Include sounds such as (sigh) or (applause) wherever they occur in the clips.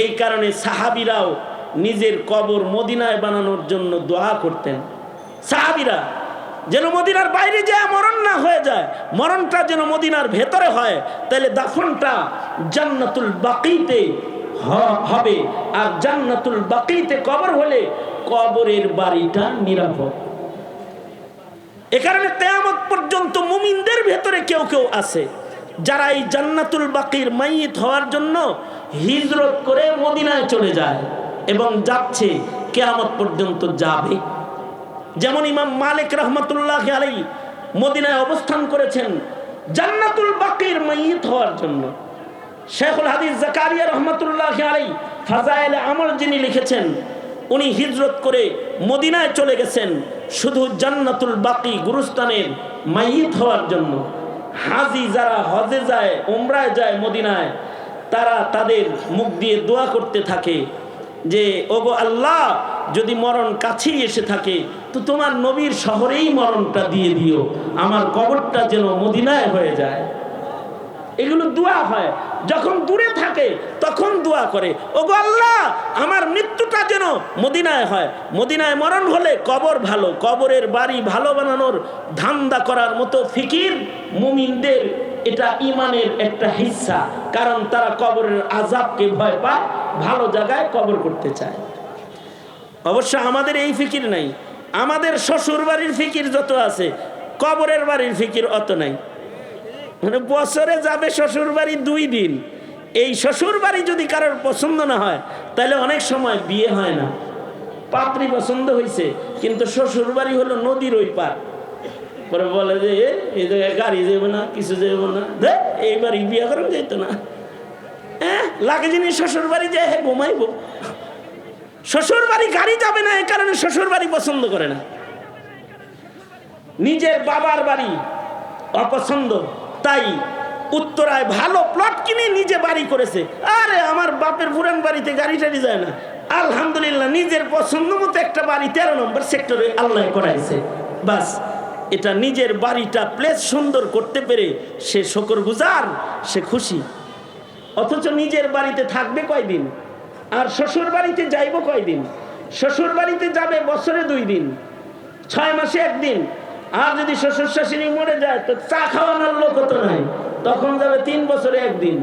এই কারণে সাহাবিরাও নিজের কবর মদিনায় বানানোর জন্য দোয়া করতেন। সাহাবিরা, যেন মদিনার বাইরে যায়, মরণ না হয়ে যায়, মরণটা যেন মদিনার ভেতরে হয়, তাহলে দাফনটা জান্নাতুল বাকিতে হবে। আর জান্নাতুল বাকিতে কবর হলে কবরের বাড়িটা নিরাপদ। এ কারণে তেয়ামত পর্যন্ত মুমিনদের ভেতরে কেউ কেউ আছে। যারা এই জান্নাতুল বাকির মাইত হওয়ার জন্য হিজরত করে মদিনায় চলে যায় এবং যাচ্ছে, কেয়ামত পর্যন্ত যাবে। যেমন ইমাম মালিক রহমতুল্লাহ আলাই মদিনায় অবস্থান করেছেন জান্নাতুল বাকির মাইত হওয়ার জন্য। শেখুল হাদিস জাকারিয়া রহমতুল্লাহ আলাই ফাজাইল আমল যিনি লিখেছেন, উনি হিজরত করে মদিনায় চলে গেছেন শুধু জান্নাতুল বাকি গুরুস্তানের মাইত হওয়ার জন্য। হাজি যারা হজে যায়, উমরায় যায় মদিনায়, তারা তাদের মুখ দিয়ে দোয়া করতে থাকে যে, ওগো আল্লাহ, যদি মরণ কাছেই এসে থাকে, তো তোমার নবীর শহরেই মরণটা দিয়ে দিও। আমার কবরটা যেন মদিনায় হয়ে যায়। এগুলো দোয়া হয়। যখন দূরে থাকে, তখন দোয়া করে। ও আল্লাহ, আমার মৃত্যুটা যেন মদিনায় হয়। মদিনায় মরণ হলে কবর ভালো। কবরের বাড়ি ভালো বানানোর ধান্দা করার মতো ফিকির মুমিনদের এটা ইমানের একটা হিস্সা কারণ তারা কবরের আজাবকে ভয় পায়, ভালো জায়গায় কবর করতে চায়। অবশ্য আমাদের এই ফিকির নাই। আমাদের শ্বশুর বাড়ির ফিকির যত আছে, কবরের বাড়ির ফিকির অত নাই। মানে বছরে যাবে শ্বশুর বাড়ি দুই দিন। এই শ্বশুর বাড়ি যদি কারোর পছন্দ না হয়, তাহলে অনেক সময় বিয়ে হয় না। পাত্রী পছন্দ হয়েছে কিন্তু শ্বশুর বাড়ি হলো নদীর ওই পার। পরে বলে যে এই জায়গায় গাড়ি যাব না, কিছু যাব না। দে এই বাড়ি বিয়ে করেন যেত না। হ্যাঁ লাগে যিনি শ্বশুর বাড়ি যায় হ্যাঁ ঘুমাইবো। শ্বশুর বাড়ি গাড়ি যাবে না এই কারণে শ্বশুর বাড়ি পছন্দ করে না। নিজের বাবার বাড়ি অপছন্দ। তাই উত্তরায় ভালো প্লট কিনে নিজে বাড়ি করেছে। আরে, আমার বাপের পুরান বাড়িতে গাড়ি টাড়ি যায় না। আলহামদুলিল্লাহ, নিজের পছন্দ মতো একটা বাড়ি তেরো নম্বর সেক্টরে আল্লাহ করাইছে। বাস, এটা নিজের বাড়িটা প্লেস সুন্দর করতে পেরে সে শকর গুজার, সে খুশি। অথচ নিজের বাড়িতে থাকবে কয়দিন? আর শ্বশুর বাড়িতে যাইব কয়দিন? শ্বশুর বাড়িতে যাবে বছরে দুই দিন। ছয় মাসে একদিন। আর যদি শ্বশুর শাশুড়ি মরে যায়, তো চা খাওয়ানোর লোক তো নাই। তখন যাবে তিন বছরে একদিন।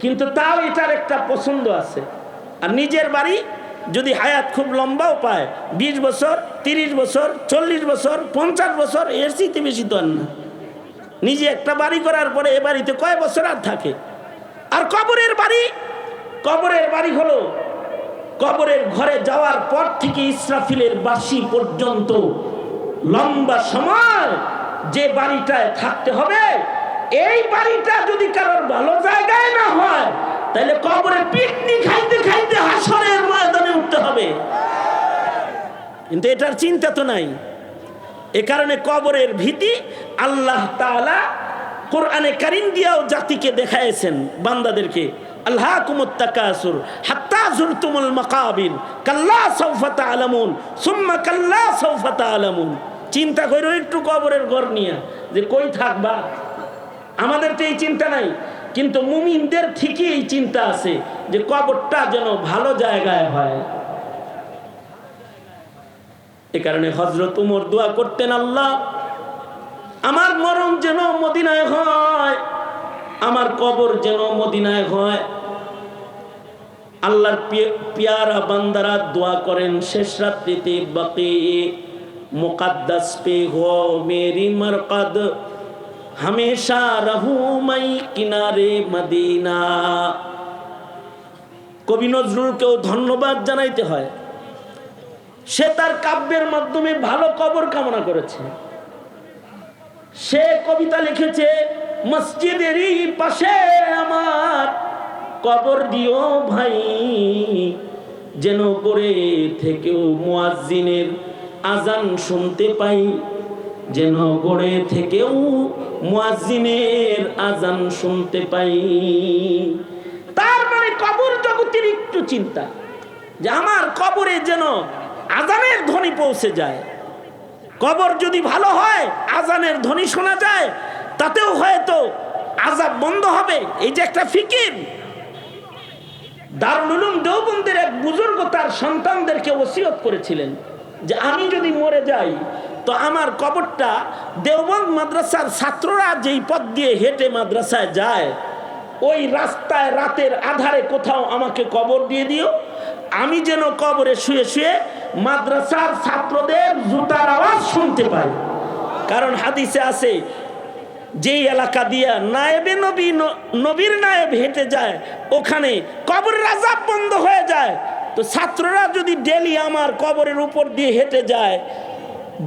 কিন্তু তাও এটার একটা পছন্দ আছে। আর নিজের বাড়ি যদি হায়াত খুব লম্বাও পায়, বিশ বছর, তিরিশ বছর, চল্লিশ বছর, পঞ্চাশ বছর, এর চেয়ে বেশি তো না। নিজে একটা বাড়ি করার পরে এ বাড়িতে কয় বছর আর থাকে? আর কবরের বাড়ি কবরের বাড়ি হলো কবরের ঘরে যাওয়ার পর থেকে ইসরাফিলের বাসি পর্যন্ত লম্বা সময় যে বাড়িটায় থাকতে হবে, এই বাড়িটা যদি কারোর ভালো জায়গায় না হয়, তাহলে কবরে পিকনিক খাইতে খাইতে হাসরের ময়দানে উঠতে হবে। কিন্তু এটার চিন্তা তো নাই। এ কারণে কবরের ভীতি আল্লাহ তাআলা কোরআনে কারিম দিয়াও জাতিকে দেখাইছেন বান্দাদেরকে। আল্লাহ কুমুত্তাকাসুর হাত্তা জুরতুমুল মাকাবির কাল্লা সাউফা তাআলামুন, সুম্মা কাল্লা সাউফা তাআলামুন। চিন্তা করো একটু কবরের ঘর নিয়ে, যে কই থাকবা? আমাদের তো এই চিন্তা নাই, কিন্তু মুমিনদের ঠিকই এই চিন্তা আছে, যে কবরটা যেন ভালো জায়গায় হয়। এ কারণে হজরত উমর দোয়া করতেন, আল্লাহ, আমার মরণ যেন মদিনায় হয়, আমার কবর যেন মদিনায় হয়। আল্লাহর পিয়ারা বান্দারা দোয়া করেন, শেষ রাত্রিতে বাকি মুকাদ্দাস পে হো মেরি মরকদ, হমেশা রহু মাই কিনারে মদিনা। কবি নজরুলকেও ধন্যবাদ জানাইতে হয়। সে তার কাব্যের মাধ্যমে ভালো কবর কামনা করেছে। সে কবিতা লিখেছে, মসজিদেরই পাশে আমার কবর দিও ভাই। যেন করে থেকেও মুয়াজ্জিনের আজান শুনতে পাই। যেন গড়ে থেকেও মুয়াজ্জিনের আজান শুনতে পাই। তারপরে মানে কবর জগতের একটু চিন্তা, যে আমার কবরে যেন আজানের ধ্বনি পৌঁছে যায়। কবর যদি ভালো হয়, আজানের ধ্বনি শোনা যায়, তাতেও হয়তো আজাব বন্ধ হবে। এই যে একটা ফিকির দারুল উলুম দেওবন্দের এক বুজুর্গ তার সন্তানদেরকে ওসিয়ত করেছিলেন যে আমি যদি মরে যাই, তো আমার কবরটা দেওবন্দ মাদ্রাসার ছাত্ররা যেই পথ দিয়ে হেঁটে মাদ্রাসায় যায়, ওই রাস্তায় রাতের আধারে কোথাও আমাকে কবর দিয়ে দিও। আমি যেন কবরে শুয়ে শুয়ে মাদ্রাসার ছাত্রদের জুতার আওয়াজ শুনতে পাই। কারণ হাদিসে আছে যেই এলাকা দিয়া নায়েবে নবী নবীর নায়েব হেঁটে যায়, ওখানে কবরের রাজাব বন্ধ হয়ে যায়। তো ছাত্ররা যদি ডেলি আমার কবরের উপর দিয়ে হেঁটে যায়,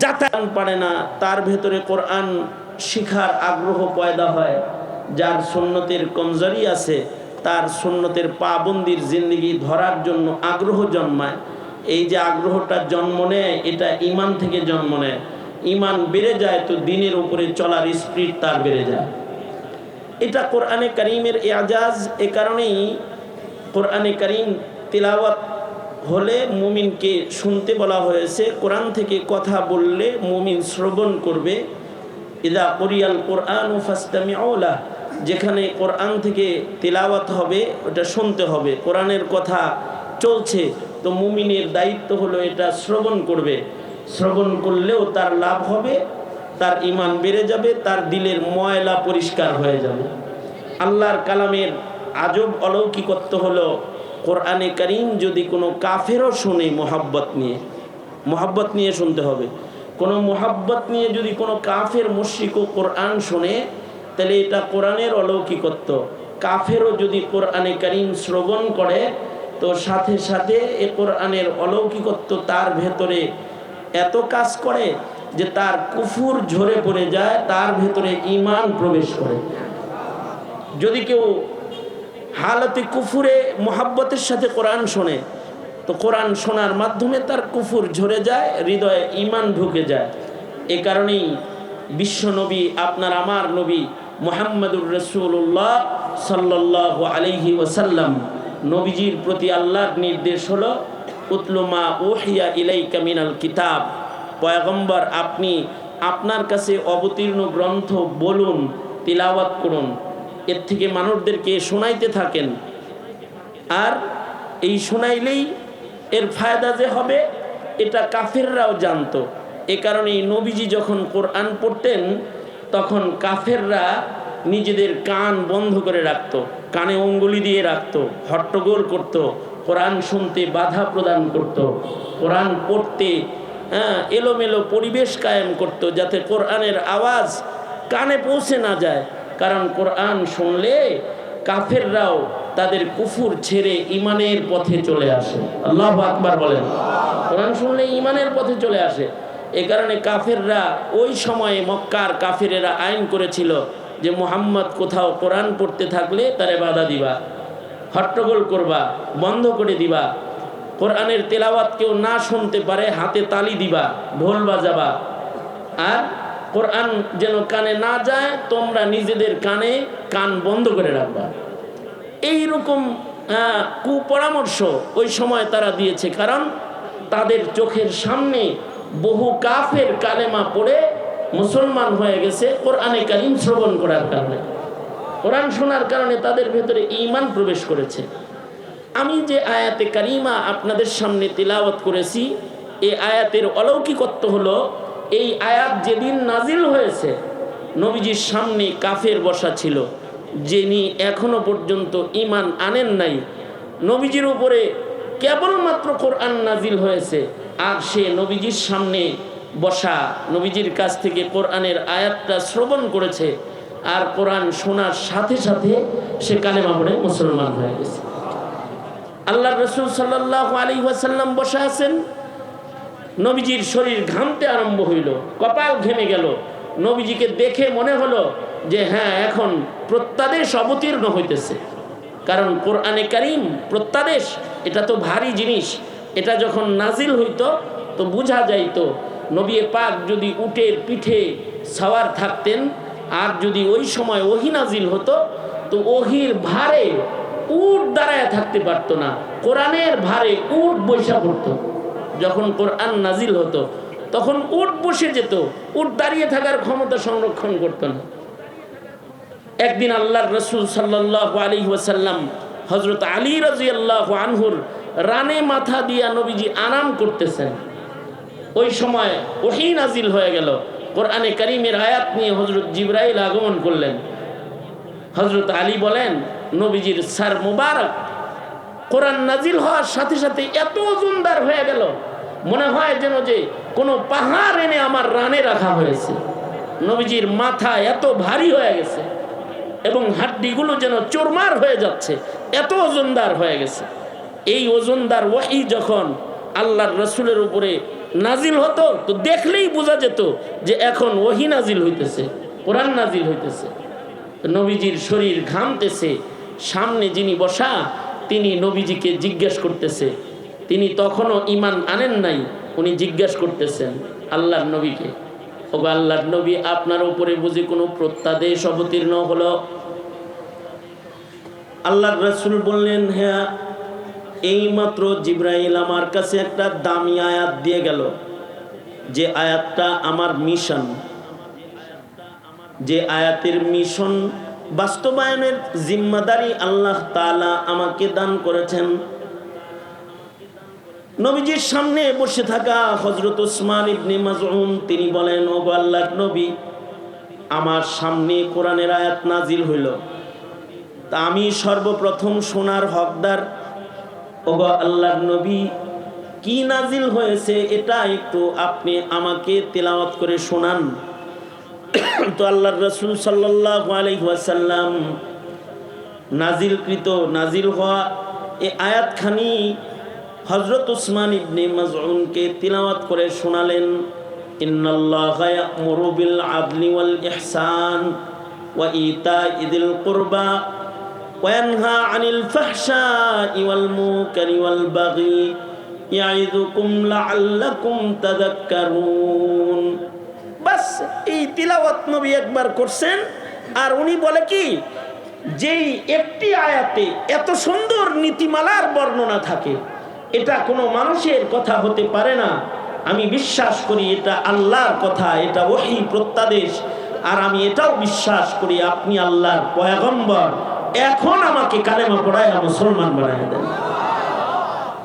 যাতায়াত পারে না, তার ভেতরে কোরআন শিখার আগ্রহ পয়দা হয়। যার সুন্নতের কমজোরি আছে, তার সুন্নতের পাবন্দির জিন্দগি ধরার জন্য আগ্রহ জন্মায়। এই যে আগ্রহটা জন্ম নেয়, এটা ইমান থেকে জন্ম নেয়। ইমান বেড়ে যায় তো দিনের উপরে চলার স্পিড তার বেড়ে যায়। এটা কোরআনে করিমের এজাজ, এ কারণেই কোরআনে করিম তেলাওয়াত হলে মুমিনকে শুনতে বলা হয়েছে, কোরআন থেকে কথা বললে মুমিন শ্রবণ করবে। ইদা কোরিয়াল কোরআন ও ফাস্তামি আওলা যেখানে কোরআন থেকে তেলাওয়াত হবে, ওটা শুনতে হবে। কোরআনের কথা চলছে, তো মুমিনের দায়িত্ব হলো এটা শ্রবণ করবে। শ্রবণ করলেও তার লাভ হবে, তার ইমান বেড়ে যাবে, তার দিলের ময়লা পরিষ্কার হয়ে যাবে। আল্লাহর কালামের আজব অলৌকিকত্ব হলো, কোরআনে করিম যদি কোনো কাফেরও শোনে মোহাব্বত নিয়ে মোহাব্বত নিয়ে শুনতে হবে। কোনো মোহাব্বত নিয়ে যদি কোনো কাফের মুশ্রিক ও কোরআন শোনে, তাহলে এটা কোরআনের অলৌকিকত্ব। কাফেরও যদি কোরআনে করিম শ্রবণ করে, তো সাথে সাথে এ কোরআনের অলৌকিকত্ব তার ভেতরে এত কাজ করে যে তার কুফুর ঝরে পড়ে যায়, তার ভেতরে ইমান প্রবেশ করে। যদি কেউ হালতে কুফুরে মোহাব্বতের সাথে কোরআন শোনে, তো কোরআন শোনার মাধ্যমে তার কুফুর ঝরে যায়, হৃদয়ে ইমান ঢুকে যায়। এ কারণেই বিশ্ব নবী, আপনার আমার নবী মোহাম্মদুর রসুল্লাহ সাল্লাহ আলহি ওসাল্লাম নবীজির প্রতি আল্লাহর নির্দেশ হলো উতলুমা ওহিয়া ইলাই কামিনাল কিতাব। পয়গম্বর, আপনি আপনার কাছে অবতীর্ণ গ্রন্থ বলুন, তিলাওয়াত করুন। এর থেকে মানুষদেরকে শোনাইতে থাকেন। আর এই শোনাইলেই এর ফায়দা যে হবে, এটা কাফেররাও জানতো। এ কারণে নবীজি যখন কোরআন পড়তেন, তখন কাফেররা নিজেদের কান বন্ধ করে রাখত, কানে অঙ্গুলি দিয়ে রাখত, হট্টগোল করত কোরআন শুনতে বাধা প্রদান করত, কোরআন পড়তে হ্যাঁ এলোমেলো পরিবেশ কায়েম করত যাতে কোরআনের আওয়াজ কানে পৌঁছে না যায়। কারণ কোরআন শুনলে কাফেররাও তাদের কুফুর ছেড়ে ইমানের পথে চলে আসে। আল্লাহ আকবার বলেন। কোরআন শুনলে ইমানের পথে চলে আসে। এ কারণে কাফেররা ওই সময়ে মক্কার কাফেরেরা আইন করেছিল যে মোহাম্মদ কোথাও কোরআন পড়তে থাকলে তারে বাধা দিবা। হট্টগোল করবা বন্ধ করে দিবা। কোরআনের তেলাওয়াত কেউ না শুনতে পারে হাতে তালি দিবা ঢোল বাজাবা। আর কোরআন যেন কানে না যায় তোমরা নিজেদের কানে কান বন্ধ করে রাখবা। এইরকম আহ, কুপরামর্শ ওই সময় তারা দিয়েছে কারণ তাদের চোখের সামনে বহু কাফের কালেমা পড়ে মুসলমান হয়ে গেছে কোরআনে কালিম শ্রবণ করার কারণে। কোরআন শোনার কারণে তাদের ভেতরে ঈমান প্রবেশ করেছে। আমি যে আয়াতে কারিমা আপনাদের সামনে তিলাওয়াত করেছি এই আয়াতের অলৌকিকত্ব হলো, এই আয়াত যেদিন নাজিল হয়েছে, নবীজির সামনে কাফের বসা ছিল, যিনি এখনও পর্যন্ত ইমান আনেন নাই। নবীজির উপরে কেবলমাত্র কোরআন নাজিল হয়েছে, আর সে নবীজির সামনে বসা, নবীজির কাছ থেকে কোরআনের আয়াতটা শ্রবণ করেছে আর কোরআন শোনার সাথে সাথে সে কালেমা পড়ে মুসলমান হয়ে গেছে। আল্লাহ রসুল সাল্লাহ আলী ওয়াসাল্লাম বসে আছেন। নবীজির শরীর ঘামতে আরম্ভ হইল, কপাল ঘেমে গেল। নবীজিকে দেখে মনে হলো যে হ্যাঁ এখন প্রত্যাদেশ অবতীর্ণ হইতেছে। কারণ কোরআনে কারিম প্রত্যাদেশ, এটা তো ভারী জিনিস। এটা যখন নাজিল হইতো, তো বোঝা যাইতো, নবী পাক যদি উটের পিঠে সাওয়ার থাকতেন আর যদি ওই সময় ওহি নাজিল হতো, তো ওহির ভারে উট দাঁড়ায় থাকতে পারতো না। কোরআনের ভারে উট বৈশা পড়তো। যখন কোরআন নাজিল হতো, তখন উট বসে যেত। উট দাঁড়িয়ে থাকার ক্ষমতা সংরক্ষণ করতো না। একদিন আল্লাহর রসুল সাল্লাহ আলী ওয়াসাল্লাম হজরত আলী রাজি আল্লাহ আনহুর রানে মাথা দিয়া নবীজি আরাম করতেছেন। ওই সময় ওহি নাজিল হয়ে গেল। কোরআনে করিমের আয়াত নিয়ে হজরত জিব্রাইল আগমন করলেন। হজরত আলী বলেন, নবীজির সার মুবারক, কোরআন নাজিল হওয়ার সাথে সাথে এত ওজনদার হয়ে গেল, মনে হয় যেন যে কোনো পাহাড় এনে আমার রানে রাখা হয়েছে। নবীজির মাথা এত ভারী হয়ে গেছে এবং হাড্ডিগুলো যেন চোরমার হয়ে যাচ্ছে, এত ওজনদার হয়ে গেছে। এই ওজনদার ওয়াহি যখন আল্লাহর রসুলের উপরে নাজিল হতো, তো দেখলেই বোঝা যেত যে এখন ওহি নাজিল হইতেছে, কোরআন নাজিল হইতেছে। নবীজির শরীর ঘামতেছে, সামনে যিনি বসা, তিনি নবীজিকে জিজ্ঞেস করতেছে। তিনি তখনও ইমান আনেন নাই, উনি জিজ্ঞেস করতেছেন আল্লাহর নবীকে। ও আল্লাহর নবী আপনার উপরে বুঝি কোনো প্রত্যাদেশ অবতীর্ণ হলো? আল্লাহর রসুল বললেন হ্যাঁ এইমাত্র জিব্রাইল আমার কাছে একটা দামি আয়াত দিয়ে গেল, যে আয়াতটা আমার মিশন। যে আয়াতের মিশন বাস্তবায়নের জিম্মাদারি আল্লাহ তালা আমাকে দান করেছেন। নবীজির সামনে বসে থাকা হজরত ওসমান ইবনে মাজউন, তিনি বলেন ও গো আল্লাহর নবী, আমার সামনে কোরআনের আয়াত নাজিল হইল। তা আমি সর্বপ্রথম সোনার হকদার ও গো আল্লাহর নবী, কি নাজিল হয়েছে এটা একটু আপনি আমাকে তেলাওয়াত করে শোনান। (coughs) তো আল্লাহর রসুল সাল্লাহ আলহাসাল্লাম নাজিলকৃত, নাজিল হওয়া এ আয়াতখানি হজরত উসমান ইবনে মাজউনকে তিলাওয়াত করে শোনালেন। ইন্নাল্লাহা ইয়া'মুরু বিল আদলি ওয়াল ইহসান ওয়া ইতাইদিল কুরবা। ফাহশাই ওয়াল মুনকারি ওয়াল বাগি ইয়াইদুকুম লাআল্লাকুম তাযাক্কারুন বাস, এই তিলাওয়াত নবী একবার করছেন, আর উনি বলে কি, যেই একটি আয়াতে এত সুন্দর নীতিমালার বর্ণনা থাকে, এটা কোনো মানুষের কথা হতে পারে না। আমি বিশ্বাস করি এটা আল্লাহর কথা, এটা ওহি প্রত্যাদেশ, আর আমি এটাও বিশ্বাস করি আপনি আল্লাহর পয়গম্বর। এখন আমাকে কালেমা পড়ায় মুসলমান বানায় দেন।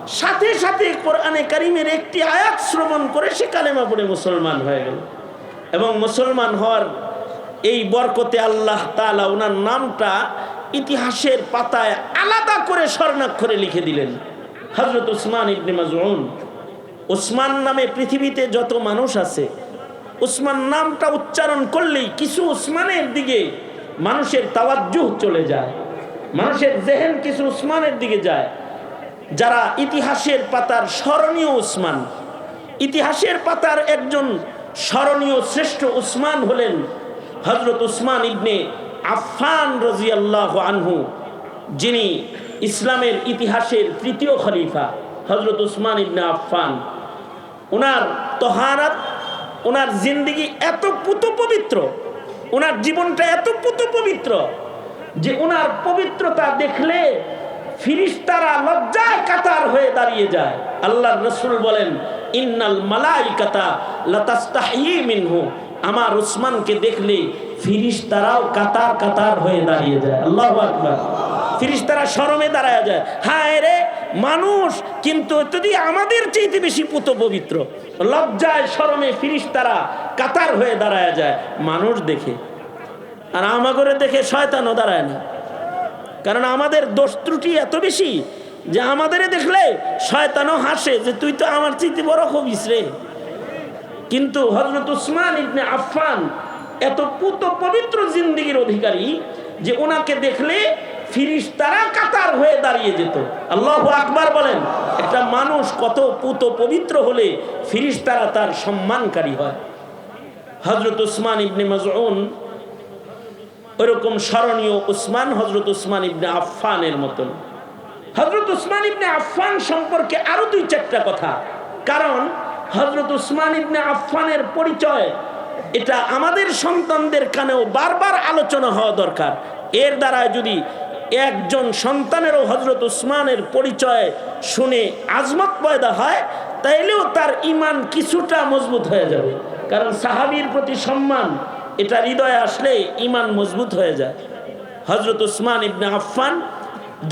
সাথে সাথে কোরআনে কারিমের একটি আয়াত শ্রবণ করে সে কালেমা পড়ে মুসলমান হয়ে গেল। এবং মুসলমান হওয়ার এই বরকতে আল্লাহ তালা ওনার নামটা ইতিহাসের পাতায় আলাদা করে স্বর্ণাক্ষরে লিখে দিলেন। হজরত উসমান ইবনে মাজউন, উসমান নামে পৃথিবীতে যত মানুষ আছে, উসমান নামটা উচ্চারণ করলেই কিছু উসমানের দিকে মানুষের তাওয়াজ্জুহ চলে যায়। মানুষের জেহেন কিছু উসমানের দিকে যায়। যারা ইতিহাসের পাতার স্মরণীয় উসমান। ইতিহাসের পাতার একজন স্মরণীয় শ্রেষ্ঠ উসমান হলেন হজরত উসমান ইবনে আফফান রাজিয়াল্লাহ আনহু, যিনি ইসলামের ইতিহাসের তৃতীয় খলিফা হজরত উসমান ইবনে আফফান। ওনার তহারাত ওনার জিন্দিগি এত পুত পবিত্র ওনার জীবনটা এত পুত পবিত্র যে ওনার পবিত্রতা দেখলে ফিরিস্তারা লজ্জায় কাতার হয়ে দাঁড়িয়ে যায়। আল্লাহ রসুল বলেন, ইন্নাল মালাইকাতা লাতাস্তাহি মিনহু। আমার উসমানকে দেখলে ফিরিস্তারাও কাতার কাতার হয়ে দাঁড়িয়ে যায়। আল্লাহ আকবার। ফিরিস্তারা শরমে দাঁড়ায় যায়। হায় রে, মানুষ! কিন্তু যদি আমাদের চাইতে বেশি পুত পবিত্র। লজ্জায়, শরমে ফিরিস্তারা কাতার হয়ে দাঁড়ায় যায়, মানুষ দেখে। আর আমাগরে দেখে শয়তানও দাঁড়ায় না। কারণ আমাদের দোষ ত্রুটি এত বেশি যে আমাদের দেখলে শয়তানও হাসে যে, তুই তো আমার চিতে বড় হবিস রে। কিন্তু হজরত উসমান ইবনে আফফান এত পুত পবিত্র জিন্দিগির অধিকারী যে, ওনাকে দেখলে ফিরিস তারা কাতার হয়ে দাঁড়িয়ে যেত। আল্লাহ আকবার বলেন, একটা মানুষ কত পুত পবিত্র হলে ফিরিস তারা তার সম্মানকারী হয়। হজরত উসমান ইবনে মাজউন ওরকম স্মরণীয় উসমান হজরত উসমান ইবনে আফফানের মতন। হজরত উসমান ইবনে আফফান সম্পর্কে আরও দুই চারটা কথা। কারণ হজরত উসমান ইবনে আফফানের পরিচয়, এটা আমাদের সন্তানদের কানেও বারবার আলোচনা হওয়া দরকার। এর দ্বারা যদি একজন সন্তানেরও হজরত উসমানের পরিচয় শুনে আজমত পয়দা হয়, তাইলেও তার ইমান কিছুটা মজবুত হয়ে যাবে। কারণ সাহাবির প্রতি সম্মান, এটা হৃদয়ে আসলে ইমান মজবুত হয়ে যায়। হজরত উসমান ইবনে আফফান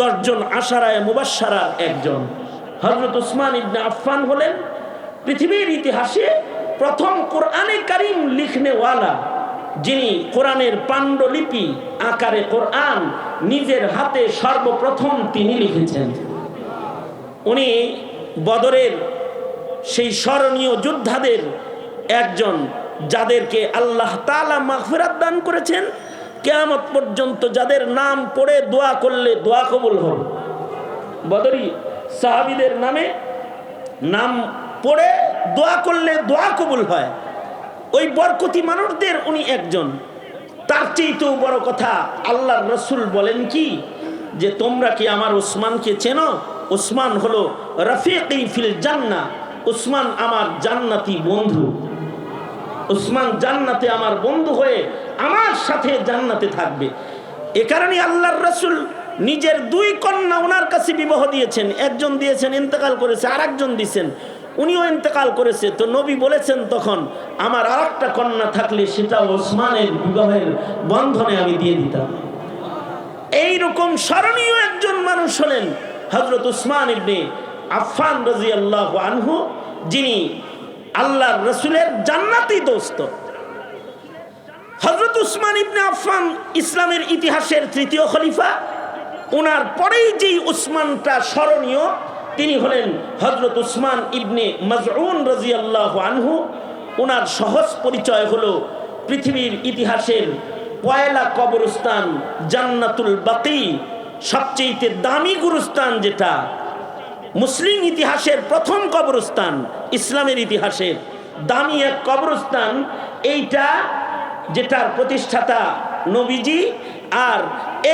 দশজন আশারায় মুবাসারার একজন। হজরত উসমান ইবনে আফফান হলেন পৃথিবীর ইতিহাসে প্রথম কোরআনে কারিম লিখনেওয়ালা, যিনি কোরআনের পাণ্ডুলিপি আকারে কোরআন নিজের হাতে সর্বপ্রথম তিনি লিখেছেন। উনি বদরের সেই স্মরণীয় যোদ্ধাদের একজন যাদেরকে আল্লাহ তালা মাগফিরাত দান করেছেন, কেয়ামত পর্যন্ত যাদের নাম পড়ে দোয়া করলে দোয়া কবুল হবে। বদরি সাহাবিদের নামে নাম পড়ে দোয়া করলে দোয়া কবুল হয়। ওই বরকতি মানুষদের উনি একজন। তার চেয়েতেও বড় কথা আল্লাহ রসুল বলেন কি, যে তোমরা কি আমার ওসমানকে চেনো? ওসমান হলো রফিক ফিল জান্না ওসমান আমার জান্নাতি বন্ধু। ওসমান জান্নাতে আমার বন্ধু হয়ে আমার সাথে জান্নাতে থাকবে। এ কারণে আল্লাহর রসুল নিজের দুই কন্যা ওনার কাছে বিবাহ দিয়েছেন। একজন দিয়েছেন, ইন্তেকাল করেছে আর একজন দিয়েছেন উনিও ইন্তেকাল করেছে। তো নবী বলেছেন তখন, আমার আর একটা কন্যা থাকলে সেটা ওসমানের বিবাহের বন্ধনে আমি দিয়ে দিতাম। এইরকম স্মরণীয় একজন মানুষ হলেন হজরত উসমান ইবনে আফফান রাজি আল্লাহ আনহু, যিনি আল্লাহর রসুলের জান্নাতি দোস্ত। হজরত উসমান ইবনে আফফান ইসলামের ইতিহাসের তৃতীয় খলিফা ওনার পরেই যেই উসমানটা স্মরণীয়, তিনি হলেন হজরত উসমান ইবনে মজউন রাজি আল্লাহ আনহু। ওনার সহজ পরিচয় হলো পৃথিবীর ইতিহাসের পয়লা কবরস্থান জান্নাতুল বাকি সবচেয়ে দামি গুরুস্থান যেটা মুসলিম ইতিহাসের প্রথম কবরস্থান, ইসলামের ইতিহাসের দামি এক কবরস্থান, এইটা যেটার প্রতিষ্ঠাতা নবীজি আর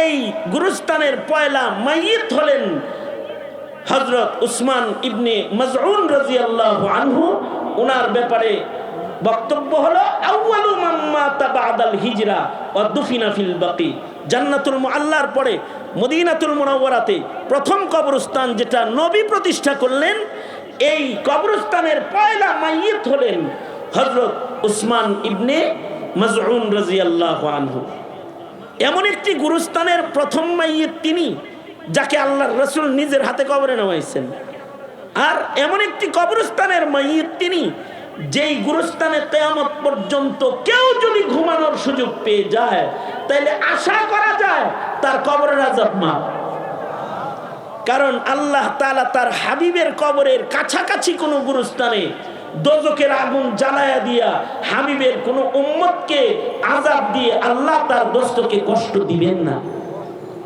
এই গুরুস্থানের পয়লা মাইয়িত হলেন হজরত উসমান ইবনে মজউন রাজিয়াল্লাহ আনহু। ওনার ব্যাপারে বক্তব্য হলো, আউয়ালু মাম্মা তাবাদাল হিজরা ও দুফিনা ফিল বাকি। জান্নাতুল মুআল্লার পরে মদিনাতুল মুনাওয়ারাতে প্রথম কবরস্থান যেটা নবী প্রতিষ্ঠা করলেন, এই কবরস্থানের পয়লা মাইয়িত হলেন হজরত উসমান ইবনে মজউন রাজিয়াল্লাহ আনহু। এমন একটি গুরুস্থানের প্রথম মাইয়িত তিনি, যাকে আল্লাহর রসুল নিজের হাতে কবরে নামাইছেন আর এমন একটি কবরস্থানের মাইয়িত তিনি যেই গুরুস্থানে তেয়ামত পর্যন্ত কেউ যদি ঘুমানোর সুযোগ পেয়ে যায় তাহলে আশা করা যায় তার কবরের আজাব মা কারণ আল্লাহ তালা তার হাবিবের কবরের কাছাকাছি কোনো গুরুস্থানে দোজকের আগুন জ্বালায়া দিয়া হাবিবের কোনো উম্মতকে আজাব দিয়ে আল্লাহ তার দোস্তকে কষ্ট দিবেন না।